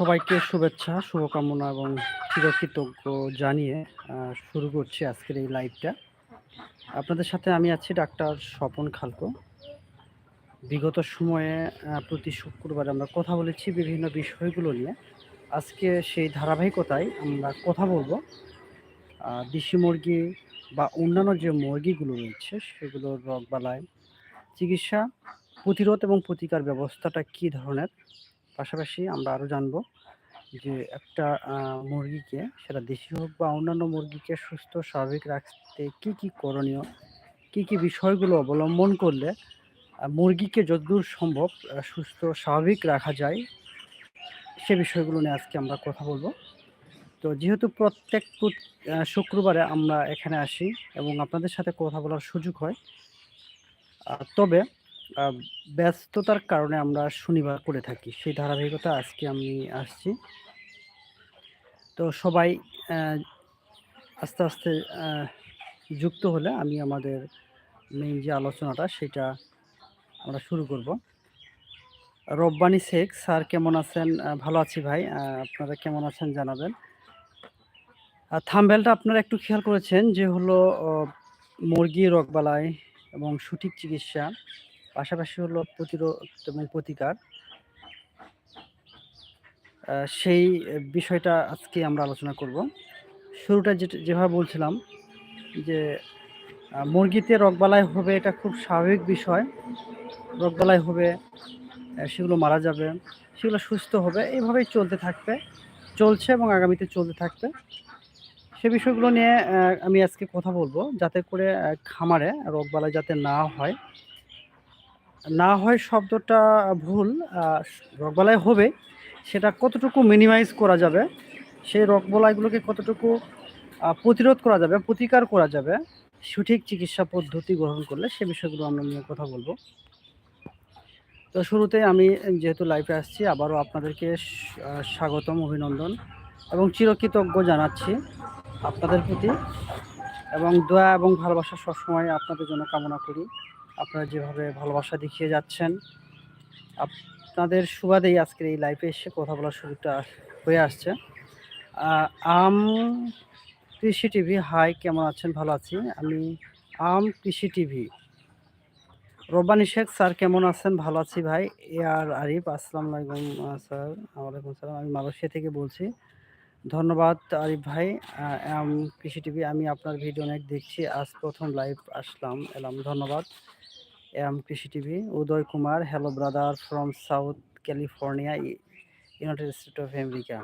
সবাইকে শুভেচ্ছা শুভকামনা এবং চিরকৃতজ্ঞ জানিয়ে শুরু করছি আজকের এই লাইভটা আপনাদের সাথে আমি আছি ডাক্তার স্বপন খালকো বিগত সময়ে প্রতি শুক্রবার আমরা কথা বলেছি বিভিন্ন বিষয়গুলো নিয়ে আজকে সেই ধারাবাহিকতায় আমরা কথা বলবো দেশি মুরগি বা অন্যান্য যে মুরগিগুলো রয়েছে সেগুলোর রোগবালায় চিকিৎসা প্রতিরোধ এবং প্রতিকার ব্যবস্থাটা কী ধরনের পাশাপাশি আমরা আরও জানব যে একটা মুরগিকে সেটা দেশি হোক বা অন্যান্য মুরগিকে সুস্থ স্বাভাবিক রাখতে কি কি করণীয় কি কি বিষয়গুলো অবলম্বন করলে মুরগিকে যতদূর সম্ভব সুস্থ স্বাভাবিক রাখা যায় সে বিষয়গুলো নিয়ে আজকে আমরা কথা বলবো তো যেহেতু প্রত্যেক শুক্রবারে আমরা এখানে আসি এবং আপনাদের সাথে কথা বলার সুযোগ হয় তবে ব্যস্ততার কারণে আমরা শনিবার করে থাকি সেই ধারাবাহিকতা আজকে আমি আসছি তো সবাই আস্তে আস্তে যুক্ত হলে আমি আমাদের মেইন যে আলোচনাটা সেটা আমরা শুরু করব রব্বানি শেখ স্যার কেমন আছেন ভালো আছি ভাই আপনারা কেমন আছেন জানাবেন আর থাম্বেলটা আপনারা একটু খেয়াল করেছেন যে হলো মুরগি রোগবালাই এবং সঠিক চিকিৎসা পাশাপাশি হলো প্রতিরোধ মানে প্রতিকার সেই বিষয়টা আজকে আমরা আলোচনা করব শুরুটা যেভাবে বলছিলাম যে মুরগিতে রোগবালাই হবে এটা খুব স্বাভাবিক বিষয় বালাই হবে সেগুলো মারা যাবে সেগুলো সুস্থ হবে এইভাবেই চলতে থাকবে চলছে এবং আগামীতে চলতে থাকবে সে বিষয়গুলো নিয়ে আমি আজকে কথা বলবো যাতে করে খামারে রোগবালাই যাতে না হয় না হয় শব্দটা ভুল রকবলায় হবে সেটা কতটুকু মিনিমাইজ করা যাবে সেই রকবলাইগুলোকে কতটুকু প্রতিরোধ করা যাবে প্রতিকার করা যাবে সঠিক চিকিৎসা পদ্ধতি গ্রহণ করলে সে বিষয়গুলো আমরা নিয়ে কথা বলবো তো শুরুতে আমি যেহেতু লাইফে আসছি আবারও আপনাদেরকে স্বাগতম অভিনন্দন এবং চিরকৃতজ্ঞ জানাচ্ছি আপনাদের প্রতি এবং দয়া এবং ভালোবাসা সবসময় আপনাদের জন্য কামনা করি আপনারা যেভাবে ভালোবাসা দেখিয়ে যাচ্ছেন আপনাদের সুবাদেই আজকের এই লাইফে এসে কথা বলার সুযোগটা হয়ে আসছে আম কৃষি টিভি হাই কেমন আছেন ভালো আছি আমি আম কৃষি টিভি রব্বানি শেখ স্যার কেমন আছেন ভালো আছি ভাই এ আর আরিফ আসসালাম আলাইকুম স্যার ওয়ালাইকুম সালাম আমি মালয়েশিয়া থেকে বলছি ধন্যবাদ আরিফ ভাই কৃষি টিভি আমি আপনার ভিডিও অনেক দেখছি আজ প্রথম লাইভ আসলাম এলাম ধন্যবাদ M Krishi TV Uday Kumar hello brother from south California United State of America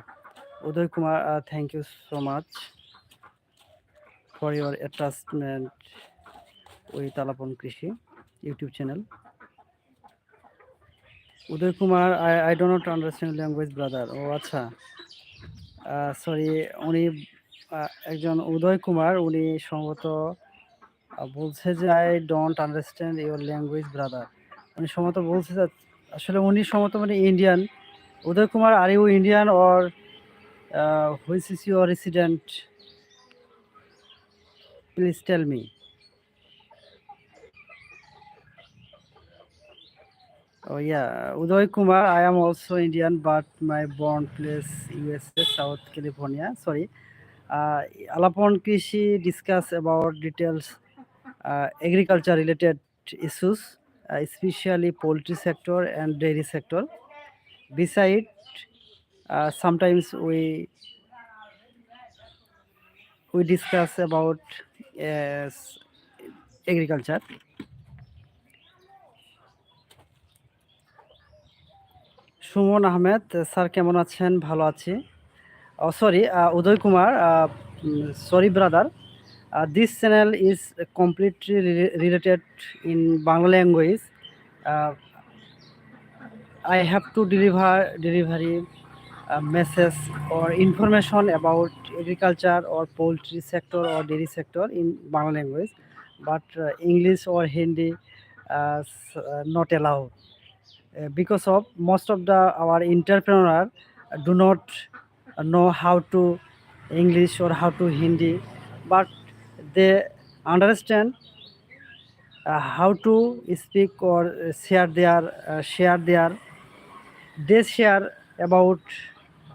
Uday Kumar thank you so much for your attachment with Alapon Krishi YouTube channel Uday Kumar I I do not understand language brother ও আচ্ছা sorry উনি একজন উদয় কুমার উনি সম্ভবত বলছে যে I don't understand your language brother উনি সমত বলছে যে আসলে উনি সমত মানে Indian Uday Kumar are you Indian or whose is your resident please tell me oh yeah Uday Kumar I am also Indian but my born place USA south California sorry Alapon Krishi discuss about details agriculture related issues specially poultry sector and dairy sector beside sometimes we we discuss about agriculture Suman Ahmed sir কেমন আছেন ভালো আছি sorry Uday Kumar sorry brother Uh, this channel is completely re related in Bangla language. Uh, I have to deliver delivery uh, messages or information about agriculture or poultry sector or dairy sector in Bangla language, but uh, English or Hindi uh, not allowed uh, because of most of the our entrepreneur do not know how to English or how to Hindi, but they understand uh, how to speak or uh, share about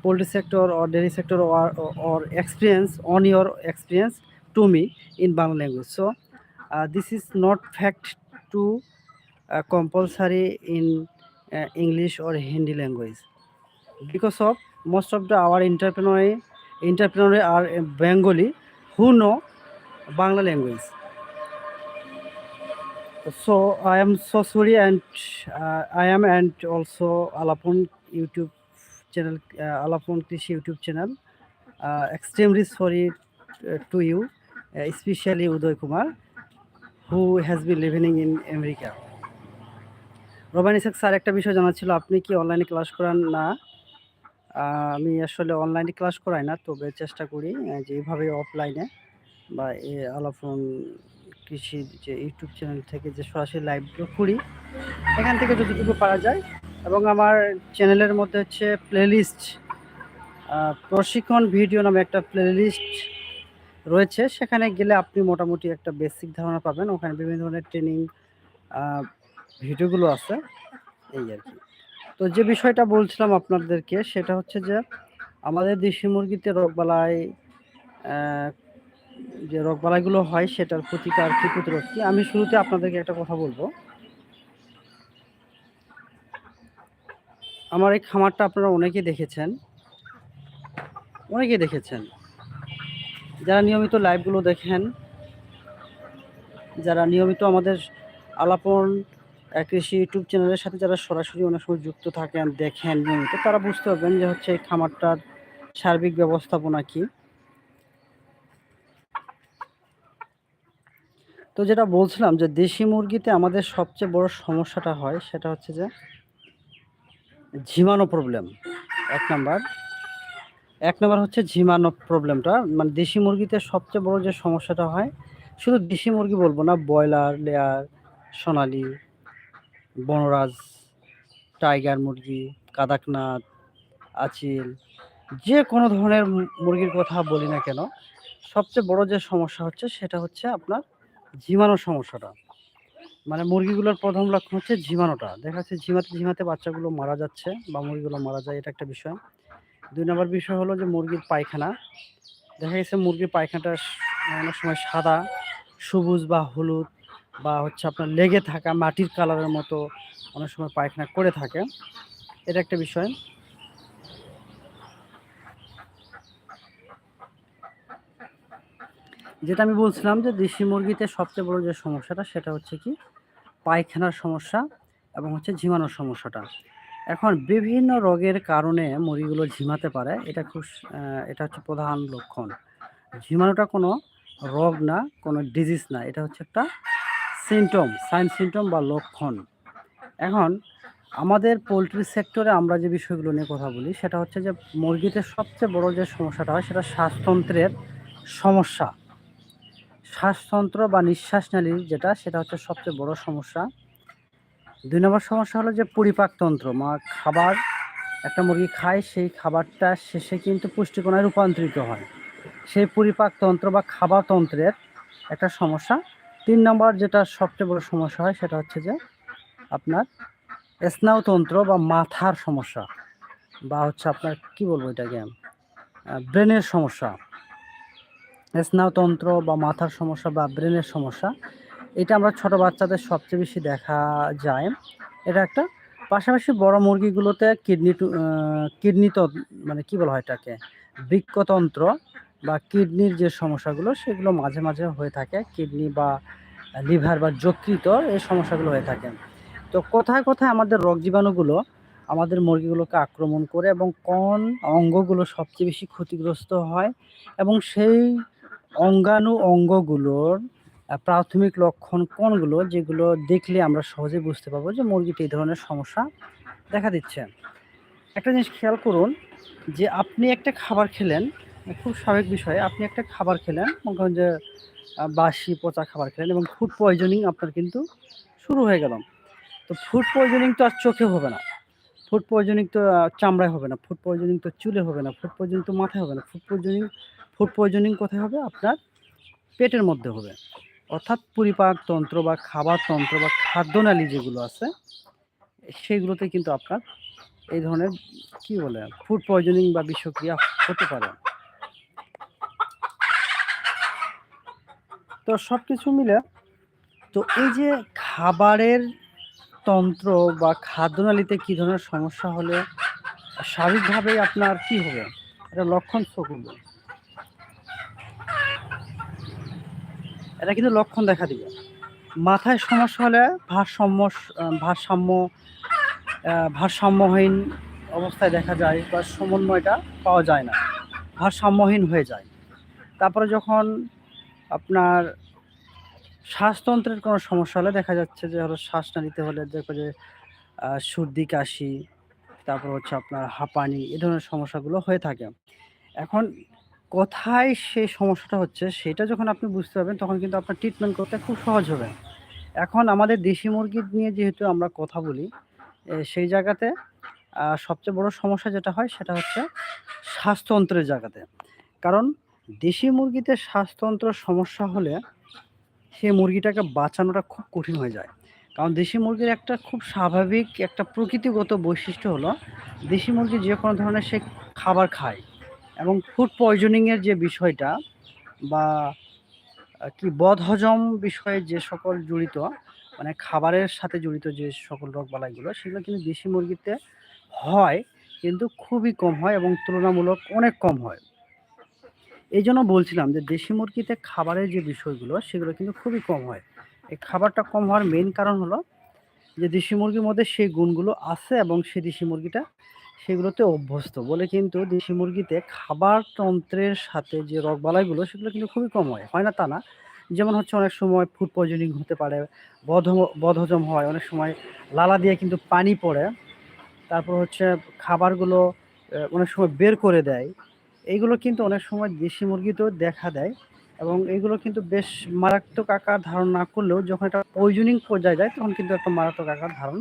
poultry sector or dairy sector or experience on your experience to me in Bangla language. So uh, this is not fact to compulsory in English or Hindi language, because of most of the our entrepreneurs are Bengali who know Bangla language so I am so sorry and I am and also Alapon YouTube channel Alapon Krishi YouTube channel extremely sorry to you specially Uday Kumar who has been living in America Roban Isaac sir একটা বিষয় জানা ছিল আপনি কি অনলাইনে class করান না আমি আসলে অনলাইনে ক্লাস করাই না তবে চেষ্টা করি যে এইভাবে অফলাইনে বা এ আলাপন কৃষির যে ইউটিউব চ্যানেল থেকে যে সরাসরি লাইভগুলো করি এখান থেকে যতটুকু পারা যায় এবং আমার চ্যানেলের মধ্যে হচ্ছে প্লেলিস্ট প্রশিক্ষণ ভিডিও নামে একটা প্লেলিস্ট রয়েছে সেখানে গেলে আপনি মোটামুটি একটা বেসিক ধারণা পাবেন ওখানে বিভিন্ন ধরনের ট্রেনিং ভিডিওগুলো আছে এই আর কি তো যে বিষয়টা বলছিলাম আপনাদেরকে সেটা হচ্ছে যে আমাদের দেশি মুরগিতে রোগবালাই যে রোগবালাইগুলো হয় সেটার প্রতিকার কি প্রতিরোধ কি আমি শুরুতে আপনাদেরকে একটা কথা বলবো আমার এই খামারটা আপনারা অনেকেই দেখেছেন অনেকেই দেখেছেন যারা নিয়মিত লাইভগুলো দেখেন যারা নিয়মিত আমাদের আলাপন কৃষি ইউটিউব চ্যানেলের সাথে যারা সরাসরি অনেক সময় যুক্ত থাকেন দেখেন নিয়মিত তারা বুঝতে পারবেন যে হচ্ছে এই খামারটার সার্বিক ব্যবস্থাপনা কী তো যেটা বলছিলাম যে দেশি মুরগিতে আমাদের সবচেয়ে বড় সমস্যাটা হয় সেটা হচ্ছে যে ঝিমানো প্রবলেম এক নাম্বার এক নাম্বার হচ্ছে ঝিমানো প্রবলেমটা মানে দেশি মুরগিতে সবচেয়ে বড় যে সমস্যাটা হয় শুধু দেশি মুরগি বলবো না broiler layer Sonali Vanraja tiger মুরগি কাদাকনাথ আচিল যে কোনো ধরনের মুরগির কথা বলি না কেন সবচেয়ে বড় যে সমস্যা হচ্ছে সেটা হচ্ছে আপনার ঝিমানোর সমস্যাটা মানে মুরগিগুলোর প্রথম লক্ষণ হচ্ছে ঝিমানোটা দেখা যাচ্ছে ঝিমাতে ঝিমাতে বাচ্চাগুলো মারা যাচ্ছে বা মুরগিগুলো মারা যায় এটা একটা বিষয় দুই নম্বর বিষয় হলো যে মুরগির পায়খানা দেখা গেছে মুরগির পায়খানাটা অনেক সময় সাদা সবুজ বা হলুদ বা হচ্ছে আপনার লেগে থাকা মাটির কালারের মতো অনেক সময় পায়খানা করে থাকে এটা একটা বিষয় যেটা আমি বলছিলাম যে দেশি মুরগিতে সবচেয়ে বড় যে সমস্যাটা সেটা হচ্ছে কি পায়খানার সমস্যা এবং হচ্ছে ঝিমানোর সমস্যাটা এখন বিভিন্ন রোগের কারণে মুরগিগুলো ঝিমাতে পারে এটা খুব এটা হচ্ছে প্রধান লক্ষণ ঝিমানোটা কোনো রোগ না কোনো ডিজিজ না এটা হচ্ছে একটা সিমটম সাইন সিমটম বা লক্ষণ এখন আমাদের পোলট্রি সেক্টরে আমরা যে বিষয়গুলো নিয়ে কথা বলি সেটা হচ্ছে যে মুরগিতে সবচেয়ে বড় যে সমস্যাটা হয় সেটা শ্বাসতন্ত্রের সমস্যা শ্বাসতন্ত্র বা নিঃশ্বাস নালীর যেটা সেটা হচ্ছে সবচেয়ে বড় সমস্যা দুই নম্বর সমস্যা হলো যে পরিপাকতন্ত্র মা খাবার একটা মুরগি খায় সেই খাবারটা শেষে কিন্তু পুষ্টিকোণায় রূপান্তরিত হয় সেই পরিপাকতন্ত্র বা খাবারতন্ত্রের একটা সমস্যা তিন নম্বর যেটা সবচেয়ে বড় সমস্যা হয় সেটা হচ্ছে যে আপনার স্নায়ুতন্ত্র বা মাথার সমস্যা বা হচ্ছে আপনার কি বলবো এটাকে ব্রেনের সমস্যা স্নায়ুতন্ত্র বা মাথার সমস্যা বা ব্রেনের সমস্যা এটা আমরা ছোট বাচ্চাদের সবচেয়ে বেশি দেখা যায় এটা একটা পাশাপাশি বড় মুরগিগুলোতে কিডনি কিডনি মানে কি বলা হয় এটাকে বৃক্ষতন্ত্র বা কিডনির যে সমস্যাগুলো সেগুলো মাঝে মাঝে হয়ে থাকে কিডনি বা লিভার বা যকৃত এই সমস্যাগুলো হয়ে থাকে তো কোথায় কোথায় আমাদের রোগ জীবাণুগুলো আমাদের মুরগিগুলোকে আক্রমণ করে এবং কোন অঙ্গগুলো সবচেয়ে বেশি ক্ষতিগ্রস্ত হয় এবং সেই অঙ্গাণু অঙ্গগুলোর প্রাথমিক লক্ষণ কোনগুলো যেগুলো দেখলে আমরা সহজে বুঝতে পারবো যে মুরগিটি এই ধরনের সমস্যা দেখা দিচ্ছে একটা জিনিস খেয়াল করুন যে আপনি একটা খাবার খেলেন খুব স্বাভাবিক বিষয়ে আপনি একটা খাবার খেলেন মনে করেন যে বাসি পচা খাবার খেলেন এবং ফুড পয়জনিং আপনার কিন্তু শুরু হয়ে গেলাম তো ফুড পয়জনিং তো আর চোখে হবে না ফুড পয়জনিং তো চামড়ায় হবে না ফুড পয়জনিং তো চুলে হবে না ফুড পয়জনিং তো মাথায় হবে না ফুড পয়জনিং ফুড পয়জনিং কোথায় হবে আপনার পেটের মধ্যে হবে অর্থাৎ পরিপাকতন্ত্র বা খাবারতন্ত্র বা খাদ্যনালী যেগুলো আছে সেগুলোতে কিন্তু আপনার এই ধরনের কি বলে ফুড পয়জনিং বা বিষক্রিয়া হতে পারে তো সব কিছু মিলে তো এই যে খাবারের তন্ত্র বা খাদ্যনালীতে কি ধরনের সমস্যা হলে শারীরিকভাবেই আপনার কি হবে এটা লক্ষণ চোখ এটা কিন্তু লক্ষণ দেখা দিবে মাথায় সমস্যা হলে ভারসাম্য ভারসাম্য ভারসাম্যহীন অবস্থায় দেখা যায় বা সমন্বয়টা পাওয়া যায় না ভারসাম্যহীন হয়ে যায় তারপরে যখন আপনার শ্বাসতন্ত্রের কোনো সমস্যা হলে দেখা যাচ্ছে যে হলো শ্বাস না নিতে হলে দেখো যে সর্দি কাশি তারপর হচ্ছে আপনার হাঁপানি এ ধরনের সমস্যাগুলো হয়ে থাকে এখন কোথায় সেই সমস্যাটা হচ্ছে সেটা যখন আপনি বুঝতে পারবেন তখন কিন্তু আপনার ট্রিটমেন্ট করতে খুব সহজ হবে এখন আমাদের দেশি মুরগি নিয়ে যেহেতু আমরা কথা বলি সেই জায়গাতে সবচেয়ে বড় সমস্যা যেটা হয় সেটা হচ্ছে স্বাস্থ্যতন্ত্রের জায়গাতে কারণ দেশি মুরগিতে স্বাস্থ্যতন্ত্র সমস্যা হলে সে মুরগিটাকে বাঁচানোটা খুব কঠিন হয়ে যায় কারণ দেশি মুরগির একটা খুব স্বাভাবিক একটা প্রকৃতিগত বৈশিষ্ট্য হলো দেশি মুরগি যে কোনো ধরনের সে খাবার খায় এবং ফুড পয়জনিংয়ের যে বিষয়টা বা কি বদহজম বিষয়ে যে সকল জড়িত মানে খাবারের সাথে জড়িত যে সকল রোগবালাইগুলো সেগুলো কিন্তু দেশি মুরগিতে হয় কিন্তু খুবই কম হয় এবং তুলনামূলক অনেক কম হয় এই জন্য বলছিলাম যে দেশি মুরগিতে খাবারের যে বিষয়গুলো সেগুলো কিন্তু খুবই কম হয় এই খাবারটা কম হওয়ার মেন কারণ হলো যে দেশি মুরগির মধ্যে সেই গুণগুলো আছে এবং সেই দেশি মুরগিটা সেগুলোতে অভ্যস্ত বলে কিন্তু দেশি মুরগিতে খাবার তন্ত্রের সাথে যে রোগবালাইগুলো সেগুলো কিন্তু খুবই কম হয় হয় না তা না যেমন হচ্ছে অনেক সময় ফুড পয়জনিং হতে পারে বধ বধজম হয় অনেক সময় লালা দিয়ে কিন্তু পানি পড়ে তারপর হচ্ছে খাবারগুলো অনেক সময় বের করে দেয় এইগুলো কিন্তু অনেক সময় দেশি মুরগিতেও দেখা দেয় এবং এইগুলো কিন্তু বেশ মারাত্মক আকার ধারণ না করলেও যখন একটা পয়জনিং পর্যায়ে যায় তখন কিন্তু একটা মারাত্মক আকার ধারণ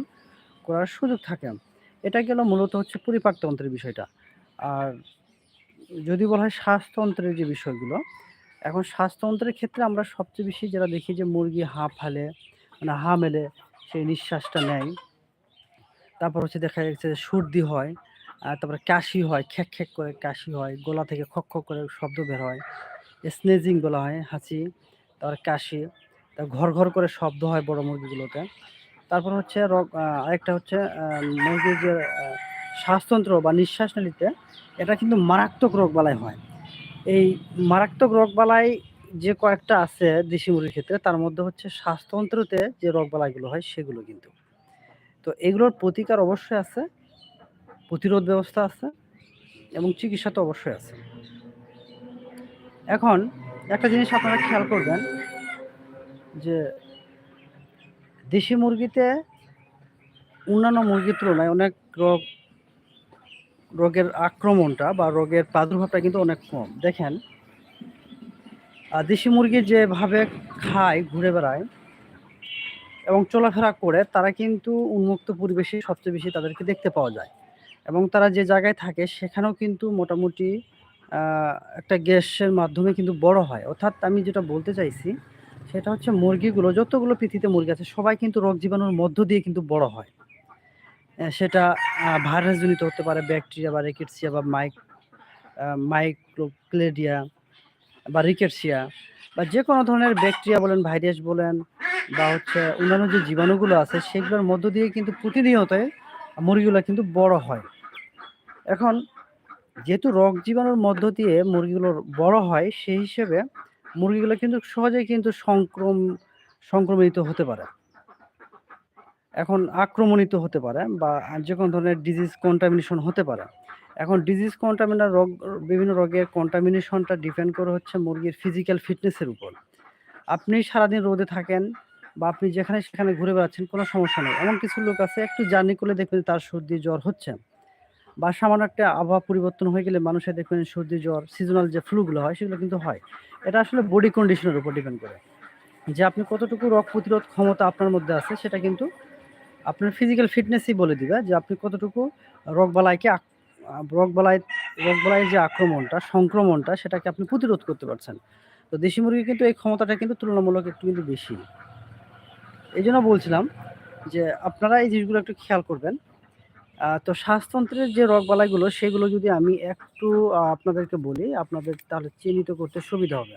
করার সুযোগ থাকে এটা গেল মূলত হচ্ছে পরিপাকতন্ত্রের বিষয়টা আর যদি বলা হয় স্বাস্থ্যতন্ত্রের যে বিষয়গুলো এখন স্বাস্থ্যতন্ত্রের ক্ষেত্রে আমরা সবচেয়ে বেশি যারা দেখি যে মুরগি হাঁ ফালে মানে হাঁ মেলে সেই নিঃশ্বাসটা নেয় তারপর হচ্ছে দেখা যাচ্ছে যে সর্দি হয় তারপরে কাশি হয় খ্যাক খেক করে কাশি হয় গলা থেকে খক খক করে শব্দ বের হয় স্নেজিং গলা হয় হাঁচি তারপর কাশি তার ঘর ঘর করে শব্দ হয় বড় মুরগিগুলোতে তারপর হচ্ছে আরেকটা হচ্ছে মুরগির যে শ্বাসতন্ত্র বা নিঃশ্বাস নালীতে এটা কিন্তু মারাত্মক রোগ বালাই হয় এই মারাত্মক রোগবালাই যে কয়েকটা আছে দেশি মুরগির ক্ষেত্রে তার মধ্যে হচ্ছে শ্বাসতন্ত্রতে যে রোগবালাইগুলো হয় সেগুলো কিন্তু তো এগুলোর প্রতিকার অবশ্যই আছে প্রতিরোধ ব্যবস্থা আছে এবং চিকিৎসা তো অবশ্যই আছে এখন একটা জিনিস আপনারা খেয়াল করবেন যে দেশি মুরগিতে অন্যান্য মুরগির তুলনায় অনেক রোগ রোগের আক্রমণটা বা রোগের প্রাদুর্ভাবটা কিন্তু অনেক কম দেখেন দেশি মুরগি যেভাবে খায় ঘুরে বেড়ায় এবং চলাফেরা করে তারা কিন্তু উন্মুক্ত পরিবেশে সবচেয়ে বেশি তাদেরকে দেখতে পাওয়া যায় এবং তারা যে জায়গায় থাকে সেখানেও কিন্তু মোটামুটি একটা গ্যাসের মাধ্যমে কিন্তু বড় হয় অর্থাৎ আমি যেটা বলতে চাইছি সেটা হচ্ছে মুরগিগুলো যতগুলো পৃথিবীতে মুরগি আছে সবাই কিন্তু রোগ জীবাণুর মধ্য দিয়ে কিন্তু বড় হয় সেটা ভাইরাসজনিত হতে পারে ব্যাকটেরিয়া বা রেকেটসিয়া বা মাইক মাইক্রোক্লেডিয়া বা রিকেটসিয়া বা যে কোনো ধরনের ব্যাকটেরিয়া বলেন ভাইরাস বলেন বা হচ্ছে অন্যান্য যে জীবাণুগুলো আছে সেগুলোর মধ্য দিয়ে কিন্তু প্রতিনিয়ত মুরগিগুলো কিন্তু বড় হয় এখন যেহেতু রোগ জীবাণুর মধ্য দিয়ে মুরগিগুলো বড় হয় সেই হিসেবে মুরগিগুলো কিন্তু সহজেই কিন্তু সংক্রম সংক্রমিত হতে পারে এখন আক্রমণিত হতে পারে বা যে কোনো ধরনের ডিজিজ কন্টামিনেশন হতে পারে এখন ডিজিজ কন্টামিনার রোগ বিভিন্ন রোগের কন্টামিনেশনটা ডিপেন্ড করে হচ্ছে মুরগির ফিজিক্যাল ফিটনেসের উপর আপনি সারাদিন রোদে থাকেন বা আপনি যেখানে সেখানে ঘুরে বেড়াচ্ছেন কোনো সমস্যা নেই এমন কিছু লোক আছে একটু জার্নি করলে দেখবেন তার সর্দি জ্বর হচ্ছে বা সামান্য একটা আবহাওয়া পরিবর্তন হয়ে গেলে মানুষের দেখবেন সর্দি জ্বর সিজনাল যে ফ্লুগুলো হয় সেগুলো কিন্তু হয় এটা আসলে বডি কন্ডিশনের উপর ডিপেন্ড করে যে আপনি কতটুকু রোগ প্রতিরোধ ক্ষমতা আপনার মধ্যে আছে সেটা কিন্তু আপনার ফিজিক্যাল ফিটনেসই বলে দিবে যে আপনি কতটুকু বালাইকে বালাই রোগ বালাই যে আক্রমণটা সংক্রমণটা সেটাকে আপনি প্রতিরোধ করতে পারছেন তো দেশি মুরগি কিন্তু এই ক্ষমতাটা কিন্তু তুলনামূলক একটু কিন্তু বেশি এই জন্য বলছিলাম যে আপনারা এই জিনিসগুলো একটু খেয়াল করবেন তো শ্বাসতন্ত্রের যে রোগবালাইগুলো সেগুলো যদি আমি একটু আপনাদেরকে বলি আপনাদের তাহলে চিহ্নিত করতে সুবিধা হবে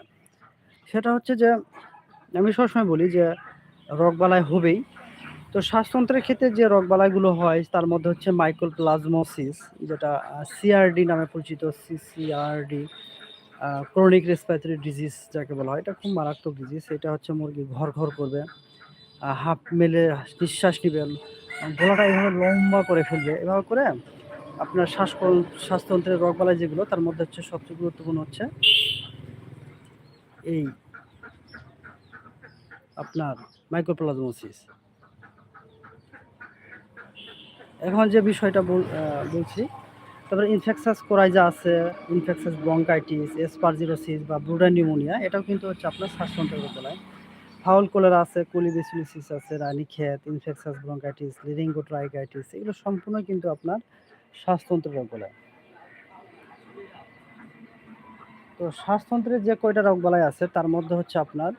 সেটা হচ্ছে যে আমি সবসময় বলি যে রোগবালাই হবেই তো শ্বাসতন্ত্রের ক্ষেত্রে যে বালাইগুলো হয় তার মধ্যে হচ্ছে মাইক্রো প্লাজমোসিস যেটা সিআরডি নামে পরিচিত সিসিআরডি ক্রনিক রেসপাইটরি ডিজিজ যাকে বলা হয় এটা খুব মারাত্মক ডিজিজ এটা হচ্ছে মুরগি ঘর ঘর করবে হাফ মেলে নিঃশ্বাস নেবেন গলাটা এভাবে লম্বা করে ফেলবে এভাবে করে আপনার শ্বাসকল শ্বাসতন্ত্রের রোগবালাই যেগুলো তার মধ্যে হচ্ছে সবচেয়ে গুরুত্বপূর্ণ হচ্ছে এই আপনার মাইক্রোপ্লাজমোসিস এখন যে বিষয়টা বলছি তারপরে ইনফেকশাস কোরাইজা আছে ইনফেকশাস ব্রঙ্কাইটিস এসপারজিরোসিস বা ব্রুডা নিউমোনিয়া এটাও কিন্তু হচ্ছে আপনার শ্বাসতন্ত্রের রোগবালাই ফাউল কোলেরা আছে কোলিবেসুলিসিস আছে খেত ইনফেকশাস ব্রঙ্কাইটিস লিরিঙ্গোট্রাইকাইটিস এগুলো সম্পূর্ণ কিন্তু আপনার শ্বাসতন্ত্র রোগ বলায় তো শ্বাসতন্ত্রের যে কয়টা রোগ বলায় আছে তার মধ্যে হচ্ছে আপনার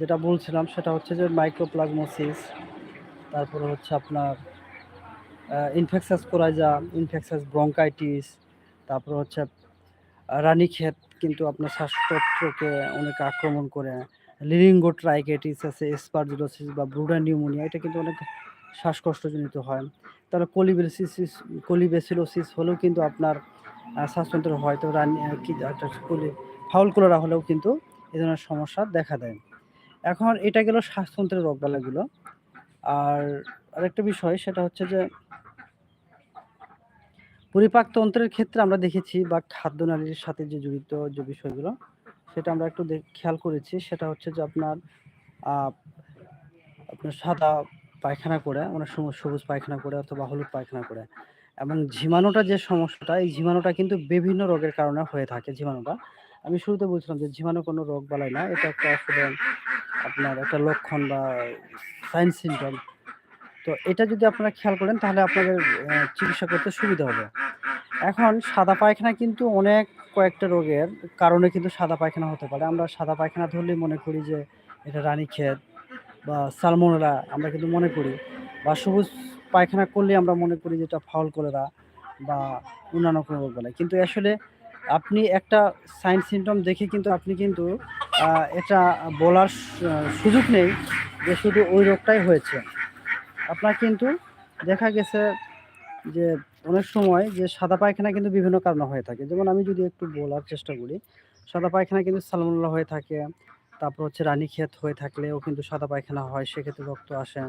যেটা বলছিলাম সেটা হচ্ছে যে মাইক্রোপ্লাগমোসিস তারপরে হচ্ছে আপনার ইনফেকশাস কোরাইজা ইনফেকশাস ব্রঙ্কাইটিস তারপরে হচ্ছে রানীক্ষেত কিন্তু আপনার শ্বাসতন্ত্রকে অনেক আক্রমণ করে লিলিঙ্গো ট্রাইকেটিস আছে স্পার্জিলোসিস বা ব্রুডা নিউমোনিয়া এটা কিন্তু অনেক শ্বাসকষ্টজনিত হয় তাহলে কলিবেসিস কলিবেসিলোসিস হলেও কিন্তু আপনার শ্বাসতন্ত্র হয়তো রানি কি কলি ফাউল কলোরা হলেও কিন্তু এ ধরনের সমস্যা দেখা দেয় এখন এটা গেল শ্বাসতন্ত্রের রোগবালাগুলো আর আরেকটা বিষয় সেটা হচ্ছে যে পরিপাকতন্ত্রের ক্ষেত্রে আমরা দেখেছি বা খাদ্যনালীর সাথে যে জড়িত যে বিষয়গুলো সেটা আমরা একটু খেয়াল করেছি সেটা হচ্ছে যে আপনার আপনার সাদা পায়খানা করে অনেক সময় সবুজ পায়খানা করে অথবা হলুদ পায়খানা করে এবং ঝিমানোটা যে সমস্যাটা এই ঝিমানোটা কিন্তু বিভিন্ন রোগের কারণে হয়ে থাকে ঝিমানোটা আমি শুরুতে বলছিলাম যে ঝিমানো কোনো রোগ বালাই না এটা একটা আসলে আপনার একটা লক্ষণ বা সাইন সিমটম তো এটা যদি আপনারা খেয়াল করেন তাহলে আপনাদের চিকিৎসা করতে সুবিধা হবে এখন সাদা পায়খানা কিন্তু অনেক কয়েকটা রোগের কারণে কিন্তু সাদা পায়খানা হতে পারে আমরা সাদা পায়খানা ধরলেই মনে করি যে এটা রানীক্ষেত বা সালমোনেরা আমরা কিন্তু মনে করি বা সবুজ পায়খানা করলে আমরা মনে করি যে এটা ফাউল কলেরা বা অন্যান্য কোনো রোগ বলে কিন্তু আসলে আপনি একটা সাইন সিমটম দেখে কিন্তু আপনি কিন্তু এটা বলার সুযোগ নেই যে শুধু ওই রোগটাই হয়েছে আপনার কিন্তু দেখা গেছে যে অনেক সময় যে সাদা পায়খানা কিন্তু বিভিন্ন কারণে হয়ে থাকে যেমন আমি যদি একটু বলার চেষ্টা করি সাদা পায়খানা কিন্তু সালমোল্লা হয়ে থাকে তারপর হচ্ছে রানীক্ষেত হয়ে থাকলেও কিন্তু সাদা পায়খানা হয় সেক্ষেত্রে রক্ত আসে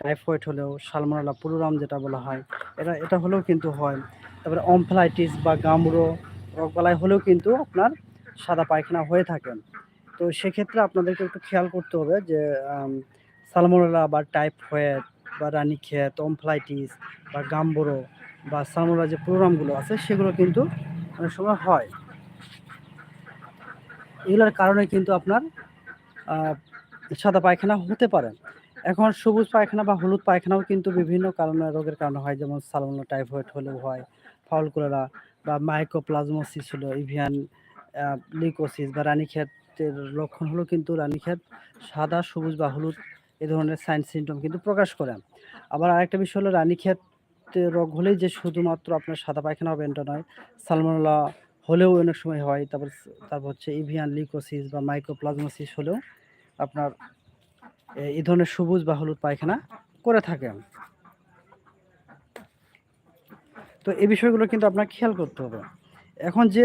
টাইফয়েড হলেও সালমোনালা পুরুরাম যেটা বলা হয় এটা এটা হলেও কিন্তু হয় তারপরে অমফ্লাইটিস বা গামড়ো রোগবালাই হলেও কিন্তু আপনার সাদা পায়খানা হয়ে থাকে তো সেক্ষেত্রে আপনাদেরকে একটু খেয়াল করতে হবে যে সালমোনালা বা টাইফয়েড বা রানীক্ষেত অমফ্লাইটিস বা গাম্বরো বা সামুরা যে প্রোগ্রামগুলো আছে সেগুলো কিন্তু অনেক সময় হয় এগুলোর কারণে কিন্তু আপনার সাদা পায়খানা হতে পারে এখন সবুজ পায়খানা বা হলুদ পায়খানাও কিন্তু বিভিন্ন কারণে রোগের কারণে হয় যেমন সালমোনা টাইফয়েড হলেও হয় ফাউল কোলেরা বা মাইক্রোপ্লাজমোসিস হলো ইভিয়ান লিকোসিস বা রানীক্ষেতের লক্ষণ হলো কিন্তু রানীক্ষেত সাদা সবুজ বা হলুদ এ ধরনের সাইন সিমটম কিন্তু প্রকাশ করে আবার আরেকটা বিষয় হলো রানীক্ষেত রোগ হলেই যে শুধুমাত্র আপনার সাদা পায়খানা হবে এটা নয় সালমোনলা হলেও অনেক সময় হয় তারপর তারপর হচ্ছে ইভিয়ান লিকোসিস বা মাইক্রোপ্লাজমোসিস হলেও আপনার এই ধরনের সবুজ বা হলুদ পায়খানা করে থাকে তো এই বিষয়গুলো কিন্তু আপনার খেয়াল করতে হবে এখন যে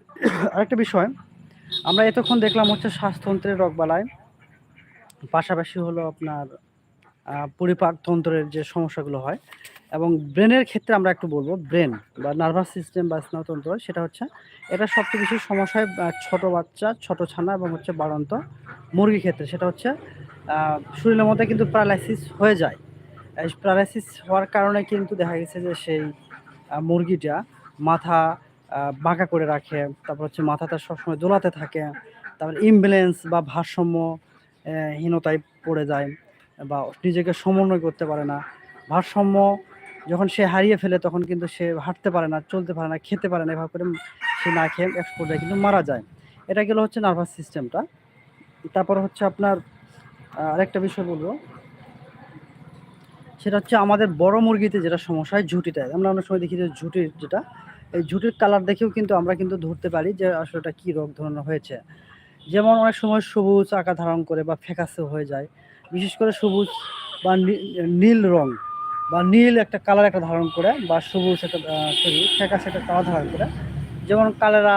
আরেকটা বিষয় আমরা এতক্ষণ দেখলাম হচ্ছে রোগ রোগবালায় পাশাপাশি হলো আপনার পরিপাকতন্ত্রের যে সমস্যাগুলো হয় এবং ব্রেনের ক্ষেত্রে আমরা একটু বলবো ব্রেন বা নার্ভাস সিস্টেম বা স্নাতন্ত্র সেটা হচ্ছে এটা সবচেয়ে বেশি সমস্যায় ছোট বাচ্চা ছোট ছানা এবং হচ্ছে বাড়ন্ত মুরগির ক্ষেত্রে সেটা হচ্ছে শরীরের মধ্যে কিন্তু প্যারালাইসিস হয়ে যায় প্যারালাইসিস হওয়ার কারণে কিন্তু দেখা গেছে যে সেই মুরগিটা মাথা বাঁকা করে রাখে তারপর হচ্ছে মাথাটা সবসময় দোলাতে থাকে তারপর ইম্বুলেন্স বা ভারসাম্য হীনতায় পড়ে যায় বা নিজেকে সমন্বয় করতে পারে না ভারসাম্য যখন সে হারিয়ে ফেলে তখন কিন্তু সে হাঁটতে পারে না চলতে পারে না খেতে পারে না এভাবে করে সে না খেয়ে এক পর্যায়ে কিন্তু মারা যায় এটা গেলো হচ্ছে নার্ভাস সিস্টেমটা তারপর হচ্ছে আপনার আরেকটা বিষয় বলবো সেটা হচ্ছে আমাদের বড় মুরগিতে যেটা সমস্যা হয় ঝুঁটিটা আমরা অনেক সময় দেখি যে ঝুঁটির যেটা এই ঝুঁটির কালার দেখেও কিন্তু আমরা কিন্তু ধরতে পারি যে আসলে এটা কী রোগ ধরানো হয়েছে যেমন অনেক সময় সবুজ আঁকা ধারণ করে বা ফ্যাকাসে হয়ে যায় বিশেষ করে সবুজ বা নীল রঙ বা নীল একটা কালার একটা ধারণ করে বা সবুজ একটা সরি ফ্যাকাশে একটা কালার ধারণ করে যেমন কালেরা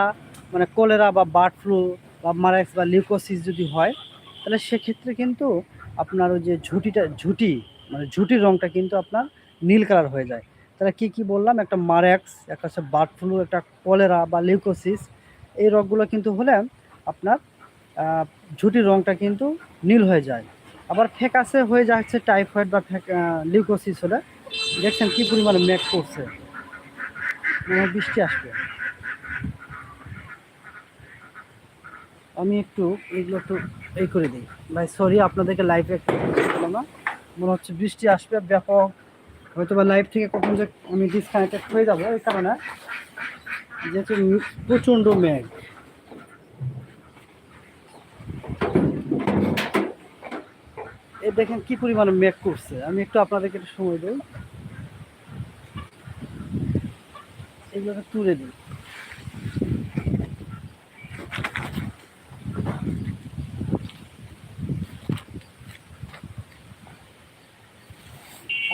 মানে কোলেরা বা বার্ড ফ্লু বা মারাইস বা লিউকোসিস যদি হয় তাহলে সেক্ষেত্রে কিন্তু আপনার ওই যে ঝুঁটিটা ঝুঁটি মানে ঝুঁটির রঙটা কিন্তু আপনার নীল কালার হয়ে যায় তাহলে কি কি বললাম একটা মারেক্স একটা হচ্ছে বার্ড ফ্লু একটা কলেরা বা লিউকোসিস এই রোগগুলো কিন্তু হলে আপনার ঝুঁটির রঙটা কিন্তু নীল হয়ে যায় আবার ফ্যাকাসে হয়ে যাচ্ছে টাইফয়েড বা লিউকোসিস হলে দেখছেন কি পরিমাণে মেঘ করছে মানে বৃষ্টি আসবে আমি একটু এগুলো একটু এই করে দিই ভাই সরি আপনাদেরকে লাইভে একটু না মনে হচ্ছে বৃষ্টি আসবে ব্যাপক হয়তো বা লাইভ থেকে কখন যে আমি ডিসকানেক্টেড হয়ে যাবো এই কারণে যেহেতু প্রচণ্ড মেঘ এ দেখেন কি পরিমাণে মেঘ করছে আমি একটু আপনাদেরকে একটু সময় দেব এগুলোকে তুলে দিই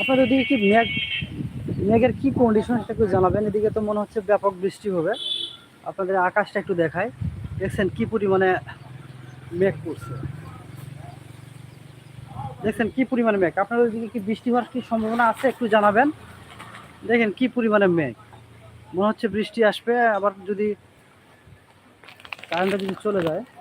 আপনাদের ওদিকে কি মেঘ মেঘের কি কন্ডিশন সেটা একটু জানাবেন এদিকে তো মনে হচ্ছে ব্যাপক বৃষ্টি হবে আপনাদের আকাশটা একটু দেখায় দেখছেন কি পরিমাণে মেঘ করছে দেখছেন কি পরিমাণে মেঘ আপনাদের দিকে কি বৃষ্টি হওয়ার কি সম্ভাবনা আছে একটু জানাবেন দেখেন কি পরিমাণে মেঘ মনে হচ্ছে বৃষ্টি আসবে আবার যদি কারেন্টটা যদি চলে যায়